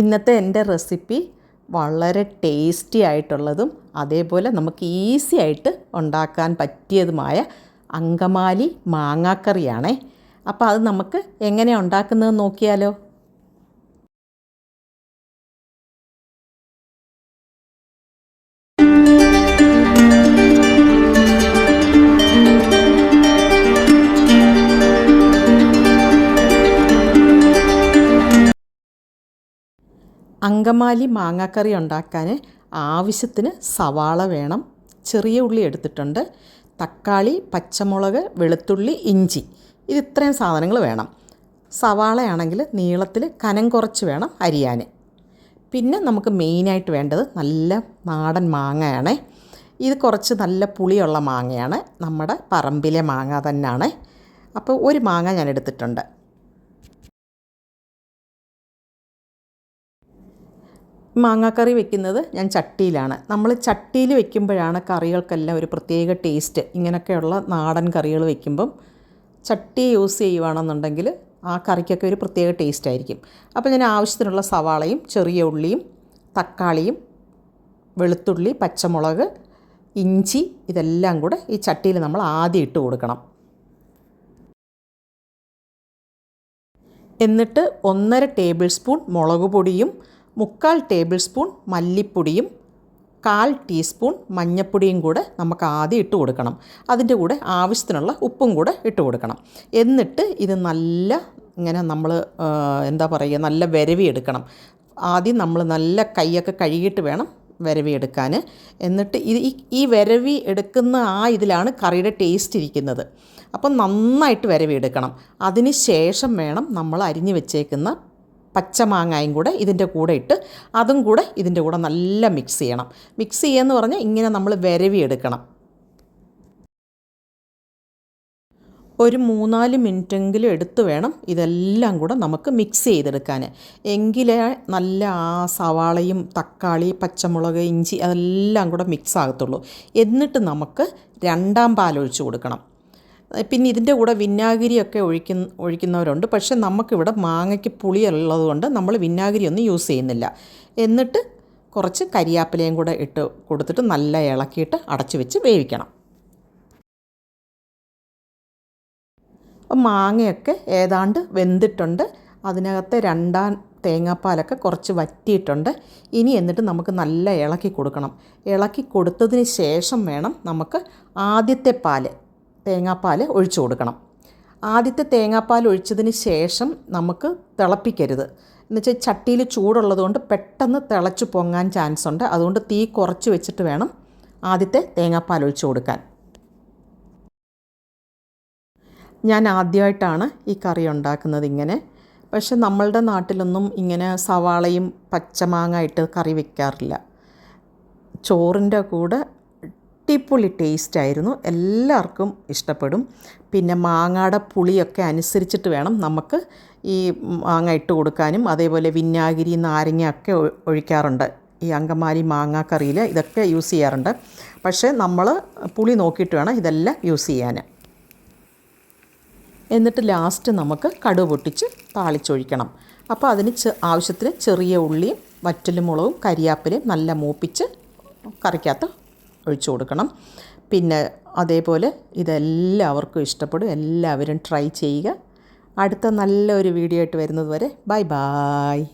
ഇന്നത്തെ എന്റെ റെസിപ്പി വളരെ ടേസ്റ്റി ആയിട്ടുള്ളതും അതേപോലെ നമുക്ക് ഈസി ആയിട്ട് ഉണ്ടാക്കാൻ പറ്റിയതുമായ അങ്കമാലി മാങ്ങാക്കറിയാണേ. അപ്പോൾ അത് നമുക്ക് എങ്ങനെ ഉണ്ടാക്കുന്നത് നോക്കിയാലോ? അങ്കമാലി മാങ്ങാക്കറി ഉണ്ടാക്കാൻ ആവശ്യത്തിന് സവാള വേണം. ചെറിയ ഉള്ളി എടുത്തിട്ടുണ്ട്. തക്കാളി പച്ചമുളക് വെളുത്തുള്ളി ഇഞ്ചി. ഇത് ഇത്രയും സാധനങ്ങൾ വേണം. സവാളയാണെങ്കിൽ നീളത്തിൽ കനം കുറച്ച് വേണം അരിയാൻ. പിന്നെ നമുക്ക് മെയിനായിട്ട് വേണ്ടത് നല്ല നാടൻ മാങ്ങയാണ്. ഇത് കുറച്ച് നല്ല പുളിയുള്ള മാങ്ങയാണ്. നമ്മുടെ പറമ്പിലെ മാങ്ങ തന്നെയാണ്. അപ്പോൾ ഒരു മാങ്ങ ഞാൻ എടുത്തിട്ടുണ്ട്. മാങ്ങാക്കറി വെക്കുന്നത് ഞാൻ ചട്ടിയിലാണ്. നമ്മൾ ചട്ടിയിൽ വെക്കുമ്പോഴാണ് കറികൾക്കെല്ലാം ഒരു പ്രത്യേക ടേസ്റ്റ്. ഇങ്ങനെയൊക്കെയുള്ള നാടൻ കറികൾ വെക്കുമ്പം ചട്ടി യൂസ് ചെയ്യുവാണെന്നുണ്ടെങ്കിൽ ആ കറിക്കൊക്കെ ഒരു പ്രത്യേക ടേസ്റ്റ് ആയിരിക്കും. അപ്പോൾ ഞാൻ ആവശ്യത്തിനുള്ള സവാളയും ചെറിയ ഉള്ളിയും തക്കാളിയും വെളുത്തുള്ളി പച്ചമുളക് ഇഞ്ചി ഇതെല്ലാം കൂടെ ഈ ചട്ടിയിൽ നമ്മൾ ആദ്യം ഇട്ട് കൊടുക്കണം. എന്നിട്ട് ഒന്നര ടേബിൾ സ്പൂൺ മുളക് പൊടിയും മുക്കാൽ ടേബിൾ സ്പൂൺ മല്ലിപ്പൊടിയും കാൽ ടീസ്പൂൺ മഞ്ഞൾപ്പൊടിയും കൂടെ നമുക്ക് ആദ്യം ഇട്ട് കൊടുക്കണം. അതിന്റെ കൂടെ ആവശ്യത്തിനുള്ള ഉപ്പും കൂടെ ഇട്ട് കൊടുക്കണം. എന്നിട്ട് ഇത് നല്ല ഇങ്ങനെ നമ്മൾ എന്താ പറയുക നല്ല വരവി എടുക്കണം ആദ്യം നമ്മൾ നല്ല കൈയൊക്കെ കഴുകിയിട്ട് വേണം വരവി എടുക്കാൻ എന്നിട്ട് ഇത് ഈ വരവി എടുക്കുന്ന ആ ഇതിലാണ് കറിയുടെ ടേസ്റ്റ് ഇരിക്കുന്നത്. അപ്പം നന്നായിട്ട് വരവി എടുക്കണം അതിന് ശേഷം വേണം നമ്മൾ അരിഞ്ഞു വെച്ചേക്കുന്ന പച്ചമാങ്ങായും കൂടെ ഇതിന്റെ കൂടെ ഇട്ട് അതും കൂടെ ഇതിന്റെ കൂടെ നല്ല മിക്സ് ചെയ്യണം. മിക്സ് ചെയ്യുകയെന്ന് പറഞ്ഞാൽ ഇങ്ങനെ നമ്മൾ വരവിയെടുക്കണം. ഒരു മൂന്നാൽ മിനിറ്റെങ്കിലും എടുത്ത് വേണം ഇതെല്ലാം കൂടെ നമുക്ക് മിക്സ് ചെയ്തെടുക്കാൻ. എങ്കിലേ നല്ല ആ സവാളയും തക്കാളി പച്ചമുളക് ഇഞ്ചി അതെല്ലാം കൂടെ മിക്സ് ആകത്തുള്ളൂ. എന്നിട്ട് നമുക്ക് രണ്ടാം പാലൊഴിച്ച് കൊടുക്കണം. പിന്നെ ഇതിന്റെ കൂടെ വിനാഗിരിയൊക്കെ ഒഴിക്കുന്ന ഒഴിക്കുന്നവരുണ്ട്. പക്ഷെ നമുക്കിവിടെ മാങ്ങയ്ക്ക് പുളി ഉള്ളതുകൊണ്ട് നമ്മൾ വിനാഗിരി ഒന്നും യൂസ് ചെയ്യുന്നില്ല. എന്നിട്ട് കുറച്ച് കരിയാപ്പിലയും കൂടെ ഇട്ട് കൊടുത്തിട്ട് നല്ല ഇളക്കിയിട്ട് അടച്ചു വെച്ച് വേവിക്കണം. മാങ്ങയൊക്കെ ഏതാണ്ട് വെന്തിട്ടുണ്ട്. അതിനകത്തെ രണ്ടാം തേങ്ങാപ്പാലൊക്കെ കുറച്ച് വറ്റിയിട്ടുണ്ട്. ഇനി എന്നിട്ട് നമുക്ക് നല്ല ഇളക്കി കൊടുക്കണം. ഇളക്കി കൊടുത്തതിന് ശേഷം വേണം നമുക്ക് ആദ്യത്തെ പാൽ തേങ്ങാപ്പാൽ ഒഴിച്ചു കൊടുക്കണം. ആദ്യത്തെ തേങ്ങാപ്പാൽ ഒഴിച്ചതിന് ശേഷം നമുക്ക് തിളപ്പിക്കരുത്. എന്നുവെച്ചാൽ ചട്ടിയിൽ ചൂടുള്ളതുകൊണ്ട് പെട്ടെന്ന് തിളച്ച് പൊങ്ങാൻ ചാൻസ് ഉണ്ട്. അതുകൊണ്ട് തീ കുറച്ച് വെച്ചിട്ട് വേണം ആദ്യത്തെ തേങ്ങാപ്പാൽ ഒഴിച്ചു കൊടുക്കാൻ. ഞാൻ ആദ്യമായിട്ടാണ് ഈ കറി ഉണ്ടാക്കുന്നത് ഇങ്ങനെ. പക്ഷെ നമ്മളുടെ നാട്ടിലൊന്നും ഇങ്ങനെ സവാളയും പച്ചമാങ്ങ ഇട്ട് കറി വെക്കാറില്ല. ചോറിന്റെ കൂടെ അടിപൊളി ടേസ്റ്റ് ആയിരുന്നു എല്ലാവർക്കും ഇഷ്ടപ്പെടും. പിന്നെ മാങ്ങയുടെ പുളിയൊക്കെ അനുസരിച്ചിട്ട് വേണം നമുക്ക് ഈ മാങ്ങ ഇട്ട് കൊടുക്കാനും. അതേപോലെ വിനാഗിരി നാരങ്ങയൊക്കെ ഒഴിക്കാറുണ്ട്. ഈ അങ്കമാലി മാങ്ങ കറിയിൽ ഇതൊക്കെ യൂസ് ചെയ്യാറുണ്ട്. പക്ഷേ നമ്മൾ പുളി നോക്കിയിട്ട് വേണം ഇതെല്ലാം യൂസ് ചെയ്യാൻ എന്നിട്ട് ലാസ്റ്റ് നമുക്ക് കടുവ് പൊട്ടിച്ച് താളിച്ചൊഴിക്കണം. അപ്പോൾ അതിന് ആവശ്യത്തിന് ചെറിയ ഉള്ളിയും വറ്റലുമുളകും കരിയാപ്പിലയും നല്ല മൂപ്പിച്ച് കറിക്കകത്ത് ഒഴിച്ചു കൊടുക്കണം. പിന്നെ അതേപോലെ ഇതെല്ലാവർക്കും ഇഷ്ടപ്പെടും. എല്ലാവരും ട്രൈ ചെയ്യുക. അടുത്ത നല്ലൊരു വീഡിയോ ആയിട്ട് വരുന്നത് വരെ ബൈ ബായ്